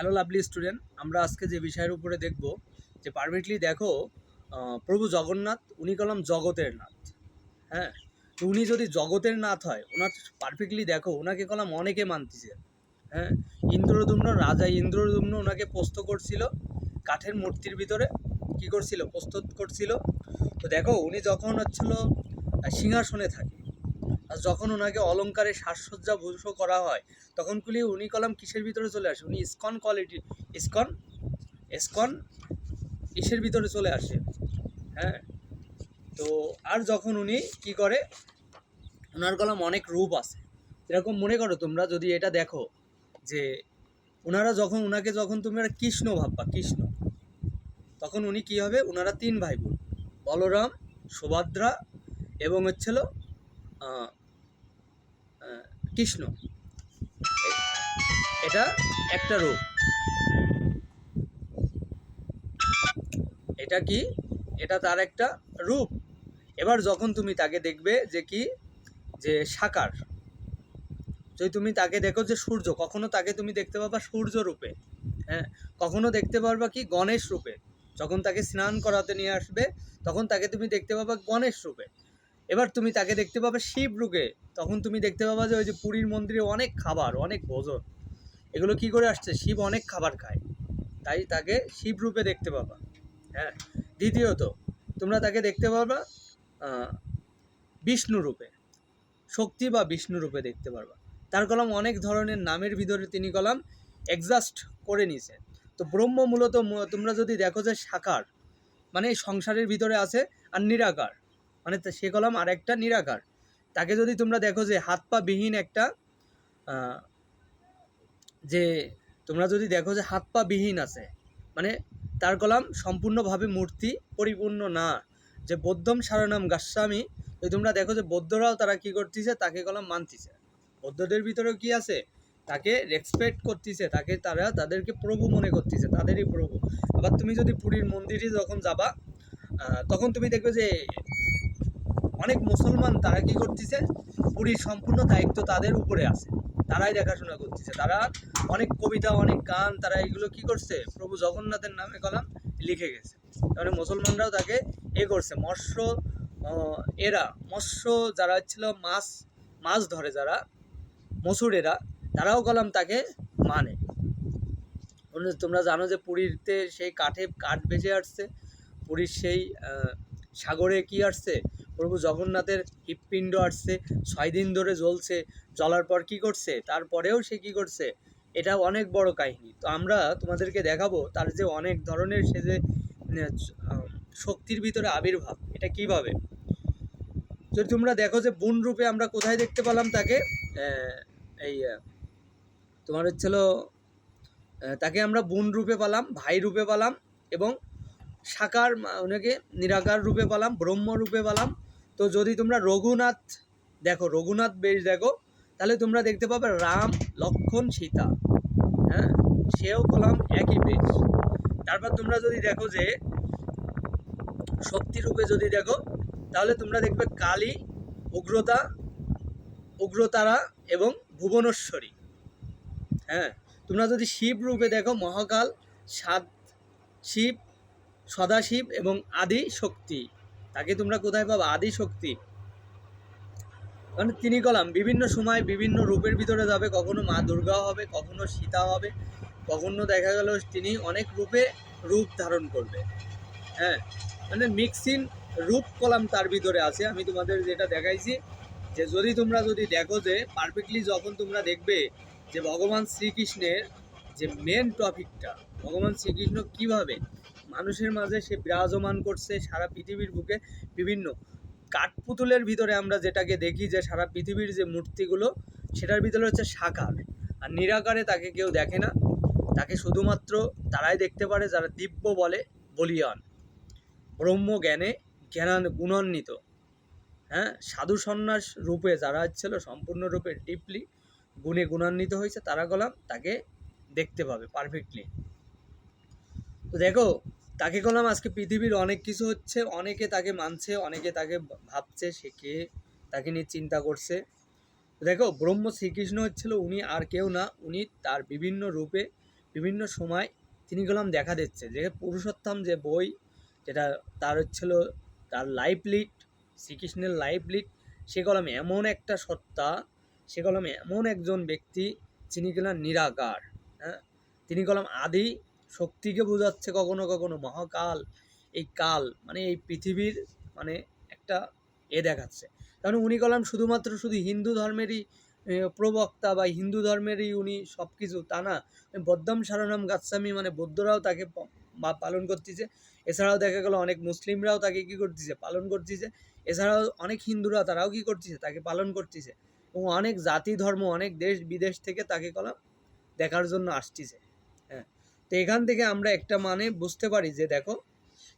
Hello lovely student আমরা আজকে যে বিষয়ের উপরে দেখব, যে পারফেক্টলি দেখো প্রভু জগন্নাথ, উনি কলাম জগতের নাথ। হ্যাঁ? তো উনি যদি জগতের নাথ হয়, ওনার পারফেক্টলি দেখো, ওনাকে কলাম অনেকে মানতেছে। হ্যাঁ? ইন্দ্রদুম্ন, রাজা ইন্দ্রদুম্ন ওনাকে পোস্ত করছিল, কাঠের মূর্তির ভিতরে। কি করছিল? প্রস্তুত করছিল। তো দেখো, উনি যখন হচ্ছিল সিংহাসনে থাকে যখন ওনাকে অলঙ্কারে সাজসজ্জা ভূষ করা হয়, তখন কুলি উনি কলাম কিসের ভিতরে চলে আসে? উনি ইসকন কোয়ালিটি, ইসকন ইসকন ইসের ভিতরে চলে আসে? হ্যাঁ? তো আর যখন উনি কি করে? ওনার কলাম অনেক রূপ আছে। এরকম মনে করো তোমরা যদি এটা দেখো যে ওনারা যখন ওনাকে যখন তোমরা কৃষ্ণ ভাববা, কৃষ্ণ, তখন উনি কি হবে? ওনারা তিন ভাই বোন। বলরাম, সুভদ্রা এবং হচ্ছিল কৃষ্ণ। এটা একটা রূপ। এটা কি? এটা তার একটা রূপ। এবার যখন তুমি তাকে দেখবে যে কি? যে সাকার। যদি তুমি তাকে দেখো যে সূর্য, কখনো তাকে তুমি দেখতে পাবা সূর্য রূপে। হ্যাঁ? কখনো দেখতে পারবা কি? গণেশ রূপে। যখন তাকে স্নান করাতে নিয়ে আসবে, তখন তাকে তুমি দেখতে পাবা গণেশ রূপে। এবার তুমি তাকে দেখতে পাবে শিব রূপে। তখন তুমি দেখতে পাবা যে ওই যে পুরীর মন্দিরে অনেক খাবার, অনেক ভোজন। এগুলো কি করে আসছে? শিব অনেক খাবার খায়। তাই তাকে শিব রূপে দেখতে পাবা। হ্যাঁ? দ্বিতীয়ত, তোমরা তাকে দেখতে পাবা বিষ্ণু রূপে। শক্তি বা বিষ্ণু রূপে দেখতে পারবা। তার কলাম অনেক ধরনের, নামের ভিতরে তিনি কলাম অ্যাডজাস্ট করে নিছে তো ব্রহ্ম মূলত তোমরা যদি দেখো যে সাকার মানে সংসারের ভিতরে আছে আর নিরাকার। মানে সে কলাম আর একটা নিরাকার। তাকে যদি তোমরা দেখো যে হাত পা বিহীন একটা যে তোমরা যদি দেখো যে হাত পা বিহীন আছে মানে তার কলাম সম্পূর্ণভাবে মূর্তি পরিপূর্ণ না, যে বৌদ্ধম সারনাম গাস্বামী যদি তোমরা দেখো যে বৌদ্ধরাও তারা কি করতেছে, তাকে কলাম মানতেছে। বৌদ্ধদের ভিতরেও কি আছে? তাকে রেসপেক্ট করতেছে, তাকে তারা তাদেরকে প্রভু মনে করতেছে, তাদেরই প্রভু। আবার তুমি যদি পুরীর মন্দিরে যখন যাবা তখন তুমি দেখবে যে অনেক মুসলমান তারা কি করতেছে? পুরীর সম্পূর্ণ দায়িত্ব তাদের উপরে আছে। তারাই দেখাশোনা করতেছে। তারা অনেক কবিতা, অনেক গান, তারা এগুলো কি করছে? প্রভু জগন্নাথের নামে কলাম লিখে গেছে। তাহলে মুসলমানরাও তাকে এ করছে। মৎস্য এরা, মৎস্য যারা ছিল, মাছ মাছ ধরে যারা, মসুরেরা, তারাও কলাম তাকে মানে। তোমরা- জানো যে পুরীতে সেই কাঠে কাঠ বেঁচে আসছে। পুরীর সেই সাগরে কি আসছে? প্রভু জগন্নাথের হৃৎপিণ্ড আসছে, ছয় দিন ধরে জ্বলছে, জ্বলার পর কি করছে, তারপরেও সে কি করছে এটা অনেক বড় কাহিনী। তো আমরা তোমাদেরকে দেখাবো তার যে অনেক ধরনের সে যে শক্তির ভিতরে আবির্ভাব, এটা কীভাবে? যদি তোমরা দেখো যে বোন রূপে আমরা কোথায় দেখতে পেলাম তাকে এই তোমার হচ্ছিল তাকে আমরা বোন রূপে পেলাম, ভাই রূপে পেলাম এবং সাকার ওনাকে নিরাকার রূপে পেলাম, ব্রহ্ম রূপে পেলাম তো যদি তোমরা রঘুনাথ দেখো, রঘুনাথ বেশ দেখো, তাহলে তোমরা দেখতে পাবে রাম, লক্ষণ, সীতা। হ্যাঁ? সেও কলাম একই বেশ তারপর তোমরা যদি দেখো যে, শক্তি রূপে যদি দেখো, তাহলে তোমরা দেখবে কালী, উগ্রতা, উগ্রতারা এবং ভুবনেশ্বরী। হ্যাঁ? তোমরা যদি শিব রূপে দেখো, মহাকাল, সাত শিব, সদাশিব এবং আদি শক্তি। তাকে তোমরা কোথায় পাবে? আদি শক্তি। মানে তিনি কলাম, বিভিন্ন সময় বিভিন্ন রূপের ভিতরে যাবে। কখনো মা দুর্গা হবে, কখনো সীতা হবে, কখনো দেখা গেল তিনি অনেক রূপে রূপ ধারণ করবে। হ্যাঁ মানে মিক্সিং রূপ কলাম তার ভিতরে আছে। আমি তোমাদের যেটা দেখাইছি, যে যদি তোমরা যদি দেখো যে পারফেক্টলি যখন তোমরা দেখবে যে ভগবান শ্রীকৃষ্ণের যে মেন টপিকটা ভগবান শ্রীকৃষ্ণ কীভাবে মানুষের মাঝে সে বিরাজমান করছে সারা পৃথিবীর বুকে বিভিন্ন কাঠপুতুলের ভিতরে আমরা যেটাকে দেখি যে সারা পৃথিবীর যে মূর্তিগুলো, সেটার ভিতরে হচ্ছে সাকার আর নিরাকারে তাকে কেউ দেখে না। তাকে শুধুমাত্র তারাই দেখতে পারে যারা দিব্য বলে, বলিয়ান। ব্রহ্ম জ্ঞানে জ্ঞানান গুণান্বিত। হ্যাঁ? সাধু সন্ন্যাস রূপে যারা ছিল সম্পূর্ণরূপে ডিপলি গুণে গুণান্বিত হয়েছে, তারা গলাম তাকে দেখতে পাবে পারফেক্টলি তো দেখো তাকে কলাম, আজকে পৃথিবীর অনেক কিছু হচ্ছে, অনেকে তাকে মানছে, অনেকে তাকে ভাবছে, সে কে, তাকে নিয়ে চিন্তা করছে। দেখো, ব্রহ্ম শ্রীকৃষ্ণ হচ্ছিল, উনি আর কেউ না, উনি তার বিভিন্ন রূপে, বিভিন্ন সময় তিনি কলাম দেখা দিচ্ছে। যে পুরুষোত্তম যে বই, যেটা তার হচ্ছিল, তার লাইফ লিড, শ্রীকৃষ্ণের লাইফ লিড, সে কলম এমন একটা সত্তা, সে কলম এমন একজন ব্যক্তি, যিনি কিনা নিরাকার হ্যাঁ? তিনি কলম আদি শক্তিকে বোঝাচ্ছে কখনো কখনো মহাকাল, এই কাল মানে এই পৃথিবীর মানে একটা এ দেখাচ্ছে। কারণ উনি কলাম শুধুমাত্র শুধু হিন্দু ধর্মেরই প্রবক্তা বা হিন্দু ধর্মেরই উনি সব কিছু তা না। বদ্দাম সারনাম গাচ্ছামি মানে বৌদ্ধরাও তাকে বা পালন করতেছে। এছাড়াও দেখা গেল অনেক মুসলিমরাও তাকে কি করতেছে? পালন করতেছে। এছাড়াও অনেক হিন্দুরা তারাও কি করতেছে? তাকে পালন করতেছে। এবং অনেক জাতি, ধর্ম, অনেক দেশ, বিদেশ থেকে তাকে কলাম দেখার জন্য আসতেছে। তো এখান থেকে আমরা একটা মানে বুঝতে পারি যে দেখো,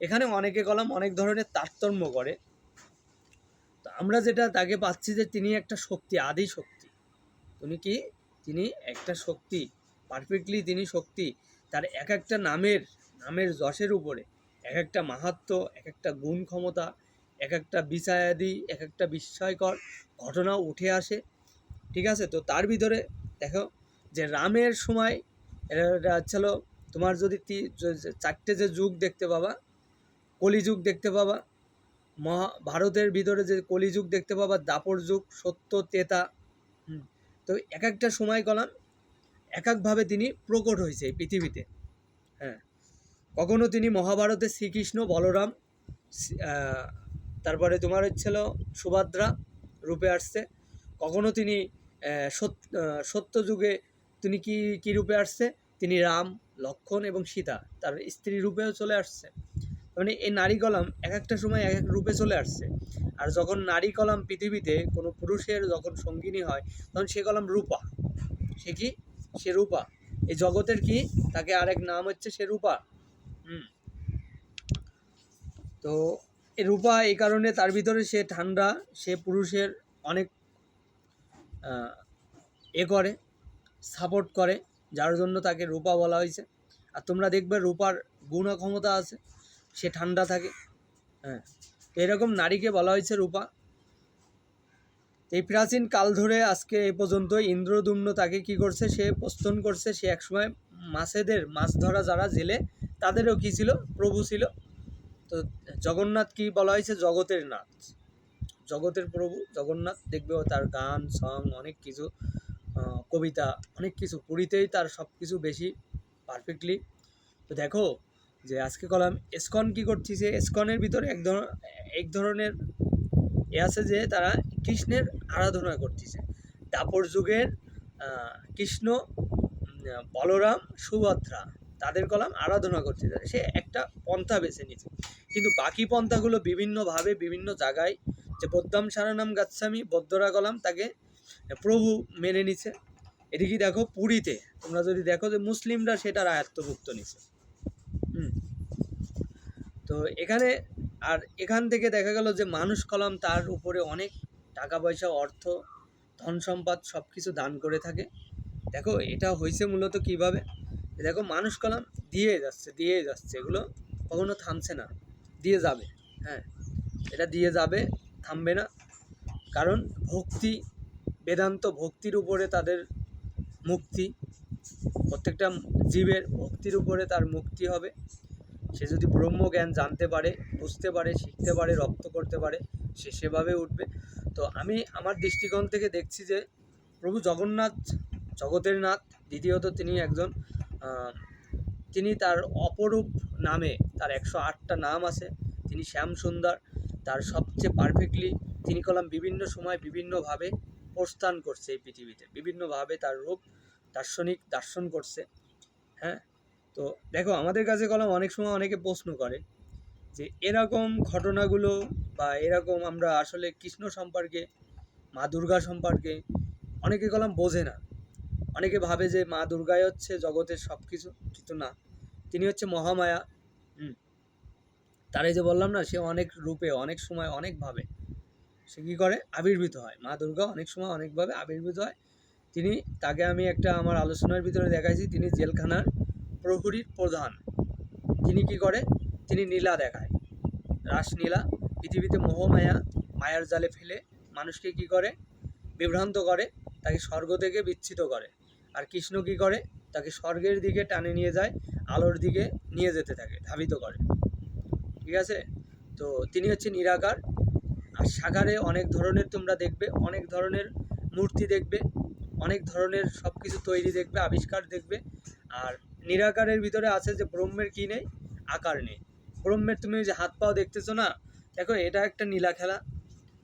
এখানে অনেকে কলাম অনেক ধরনের তারতম্য করে। তো আমরা যেটা তাকে পাচ্ছি যে তিনি একটা শক্তি, আদি শক্তি। উনি কি? তিনি একটা শক্তি পারফেক্টলি তিনি শক্তি, তার এক একটা নামের নামের যশের উপরে এক একটা মাহাত্ম, এক একটা গুণ ক্ষমতা, এক একটা বিষয়াদি, এক একটা বিস্ময়কর ঘটনা উঠে আসে। ঠিক আছে? তো তার ভিতরে দেখো যে রামের সময় এটা হচ্ছিল তোমার যদি চারটে যে যুগ দেখতে পাবা, কলিযুগ দেখতে পাবা, মহা ভারতের ভিতরে যে কলিযুগ দেখতে পাবা, দাপর যুগ, সত্য, তেতা তো এক একটা সময় কলাম এক একভাবে তিনি প্রকট হয়েছে এই পৃথিবীতে। হ্যাঁ কখনো তিনি মহাভারতে শ্রীকৃষ্ণ, বলরাম তারপরে তোমার হচ্ছিল সুভদ্রা রূপে আসছে। কখনো তিনি সত্য যুগে তিনি কি, কী রূপে আসছে? তিনি রাম লক্ষণ এবং সীতা, তার স্ত্রী রূপেও চলে আসছে। মানে এই নারী কলাম এক একটা সময় এক এক রূপে চলে আসছে। আর যখন নারী কলাম পৃথিবীতে কোনো পুরুষের যখন সঙ্গিনী হয়, তখন সে কলাম রূপা। সে কি? সে রূপা। এই জগতের কি? তাকে আরেক নাম হচ্ছে সে রূপা। হুম। তো এই রূপা এই কারণে তার ভিতরে সে ঠান্ডা, সে পুরুষের অনেক এ করে, সাপোর্ট করে। যার জন্য তাকে রূপা বলা হয়েছে। আর তোমরা দেখবে রূপার গুণ ক্ষমতা আছে, সে ঠান্ডা থাকে। হ্যাঁ এরকম নারীকে বলা হয়েছে রূপা। এই প্রাচীন কাল ধরে আজকে এ পর্যন্ত ইন্দ্রদুম্ন তাকে কি করছে? সে প্রস্তন করছে। সে একসময় মাছেদের, মাছ ধরা যারা জেলে, তাদেরও কি ছিল? প্রভু ছিল। তো জগন্নাথ কি বলা হয়েছে? জগতের নাথ। জগতের প্রভু জগন্নাথ। দেখবে তার গান সং অনেক কিছু। কবিতা, অনেক কিছু পুরীতেই তার সব কিছু বেশি পারফেক্টলি তো দেখো যে আজকে কলাম, এসকন কি করতেছে এসকনের ভিতরে এক ধর, এক ধরনের এ আছে যে তারা কৃষ্ণের আরাধনা করতেছে। দাপর যুগের কৃষ্ণ বলরাম, সুভদ্রা, তাদের কলাম আরাধনা করতেছে সে একটা পন্থা বেছে নিয়েছে। কিন্তু বাকি পন্থাগুলো বিভিন্নভাবে বিভিন্ন জায়গায় যে বদ্দাম সারানাম গাচ্ছামি বদ্যরা কলাম তাকে প্রভু মেনে নিছে। এদিকে দেখো পুরীতে, তোমরা যদি দেখো যে মুসলিমরা সেটার আয়ত্তভুক্ত নিছে। হুম। তো এখানে, আর এখান থেকে দেখা গেল যে মানুষ কলাম তার উপরে অনেক টাকা পয়সা, অর্থ, ধন সম্পদ সব কিছু দান করে থাকে। দেখো, এটা হয়েছে মূলত কীভাবে? দেখো, মানুষ কলাম দিয়ে যাচ্ছে দিয়ে যাচ্ছে। এগুলো কখনো থামছে না। দিয়ে যাবে হ্যাঁ। এটা দিয়ে যাবে, থামবে না। কারণ ভক্তি, বেদান্ত ভক্তির উপরে তাদের মুক্তি, প্রত্যেকটা জীবের ভক্তির উপরে তার মুক্তি হবে। সে যদি ব্রহ্মজ্ঞান জানতে পারে, বুঝতে পারে, শিখতে পারে, রপ্ত করতে পারে, সে সেভাবে উঠবে। তো আমি আমার দৃষ্টিকোণ থেকে দেখছি যে প্রভু জগন্নাথ, জগতের নাথ, দ্বিতীয়ত তিনি একজন তিনি তার অপরূপ নামে তার একশো আটটা নাম আছে। তিনি শ্যাম সুন্দর, তার সবচেয়ে পারফেক্টলি তিনি কলাম বিভিন্ন সময় বিভিন্নভাবে প্রস্থান করছে এই পৃথিবীতে। বিভিন্নভাবে তার রূপ দার্শনিক দার্শন করছে হ্যাঁ? তো দেখো, আমাদের কাছে কলম অনেক সময় অনেকে প্রশ্ন করে যে, এরকম ঘটনাগুলো বা এরকম আমরা আসলে কৃষ্ণ সম্পর্কে, মা দুর্গা সম্পর্কে অনেকে কলম বোঝে না। অনেকে ভাবে যে, মা দুর্গাই হচ্ছে জগতের সব কিছু কিন্তু না। তিনি হচ্ছে মহামায়া, হুম? তার যে বললাম না, সে অনেক রূপে, অনেক সময় অনেকভাবে সে কী করে? আবির্ভূত হয়। মা দুর্গা অনেক সময় অনেকভাবে আবির্ভূত হয়। তিনি, তাকে আমি একটা আমার আলোচনার ভিতরে দেখাইছি, তিনি জেলখানার প্রহরীর প্রধান। তিনি কি করে? তিনি নীলা দেখায়। রাসলীলা পৃথিবীতে মোহমায়া মায়ার জালে ফেলে মানুষকে কি করে? বিভ্রান্ত করে, তাকে স্বর্গ থেকে বিচ্ছিত করে। আর কৃষ্ণ কি করে? তাকে স্বর্গের দিকে টানে নিয়ে যায়, আলোর দিকে নিয়ে যেতে থাকে, ধাবিত করে। ঠিক আছে? তো তিনি হচ্ছে নিরাকার। আর সাকারে অনেক ধরনের তোমরা দেখবে, অনেক ধরনের মূর্তি দেখবে। অনেক ধরনের সব কিছু তৈরি দেখবে, আবিষ্কার দেখবে। আর নিরাকারের ভিতরে আছে যে ব্রহ্মের কি নেই? আকার নেই। ব্রহ্মের তুমি যে হাত পাও দেখতেছো না? দেখো, এটা একটা নীলা খেলা।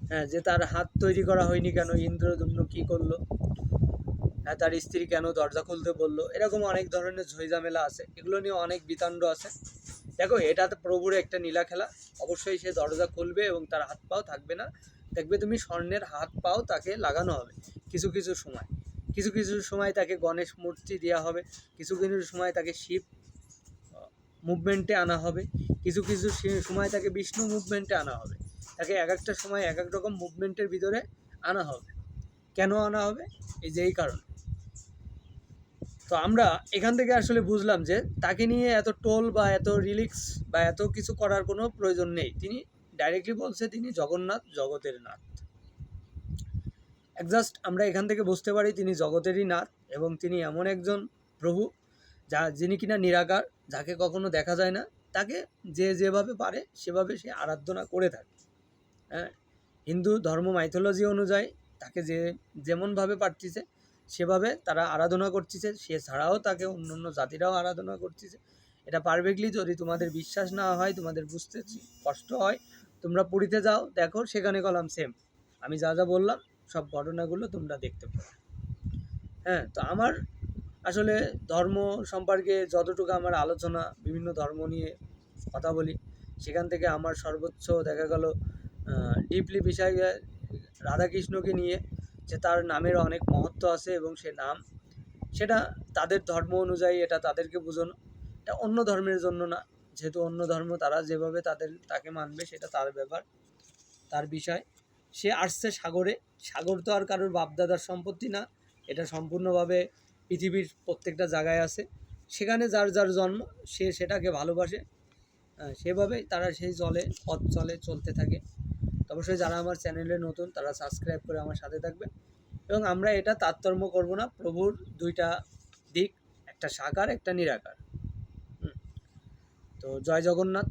হ্যাঁ যে তার হাত তৈরি করা হয়নি কেন? ইন্দ্রদম্ন কি করল? হ্যাঁ তার স্ত্রী কেন দরজা খুলতে বলল? এরকম অনেক ধরনের ঝইঝামেলা আছে। এগুলো নিয়ে অনেক বিতাণ্ড আছে। দেখো এটা তো প্রভুর একটা নীলা খেলা। অবশ্যই সে দরজা খুলবে এবং তার হাত পাও থাকবে না। দেখবে তুমি স্বর্ণের হাত পাও তাকে লাগানো হবে। কিছু কিছু সময়, কিছু কিছু সময় তাকে গণেশ মূর্তি দেওয়া হবে, কিছু কিছু সময় তাকে শিব মুভমেন্টে আনা হবে, কিছু কিছু সময় তাকে বিষ্ণু মুভমেন্টে আনা হবে। তাকে এক একটা সময় এক এক রকম মুভমেন্টের ভিতরে আনা হবে। কেন আনা হবে? এই যে এই কারণে। তো আমরা এখান থেকে আসলে বুঝলাম যে তাকে নিয়ে এত টোল বা এত রিলিক্স বা এত কিছু করার কোনো প্রয়োজন নেই। তিনি ডাইরেক্টলি বলছে তিনি জগন্নাথ, জগতের নাথ। জাস্ট আমরা এখান থেকে বুঝতে পারি তিনি জগতেরই নাথ এবং তিনি এমন একজন প্রভু যা, যিনি কিনা নিরাকার, যাকে কখনো দেখা যায় না। তাকে যে যেভাবে পারে সেভাবে সে আরাধনা করে থাকে। হ্যাঁ হিন্দু ধর্ম মাইথোলজি অনুযায়ী তাকে যে যেমনভাবে পারতেছে, সেভাবে তারা আরাধনা করতেছে। সে ছাড়াও তাকে অন্য অন্য জাতিরাও আরাধনা করতেছে। এটা পারফেক্টলি যদি তোমাদের বিশ্বাস না হয়, তোমাদের বুঝতে কষ্ট হয় তোমরা পুরীতে যাও, দেখো, সেখানে কলাম সেম আমি যা যা বললাম, সব ঘটনাগুলো তোমরা দেখতে পাবে হ্যাঁ তো আমার আসলে ধর্ম সম্পর্কে যতটুকু আমার আলোচনা, বিভিন্ন ধর্ম নিয়ে কথা বলি, সেখান থেকে আমার সর্বোচ্চ দেখা গেল ডিপলি বিষয়, রাধাকৃষ্ণকে নিয়ে যে তার নামের অনেক মহত্ব আছে এবং সে নাম, সেটা তাদের ধর্ম অনুযায়ী এটা তাদেরকে বোঝানো, এটা অন্য ধর্মের জন্য না। যেহেতু অন্য ধর্ম, তারা যেভাবে তাদের, তাকে মানবে সেটা তার ব্যাপার, তার বিষয়। সে আসছে সাগরে। সাগর তো আর কারোর বাপদাদার সম্পত্তি না। এটা সম্পূর্ণভাবে পৃথিবীর প্রত্যেকটা জায়গায় আছে। সেখানে যার যার জন্ম, সে সেটাকে ভালোবাসে। সেভাবেই তারা সেই জলে, পথ চলে চলতে থাকে। অবশ্যই যারা আমার চ্যানেলে নতুন, তারা সাবস্ক্রাইব করে আমার সাথে থাকবে এবং আমরা এটা তারতম্য করব না। প্রভুর দুইটা দিক, একটা সাকার, একটা নিরাকার। তো জয় জগন্নাথ।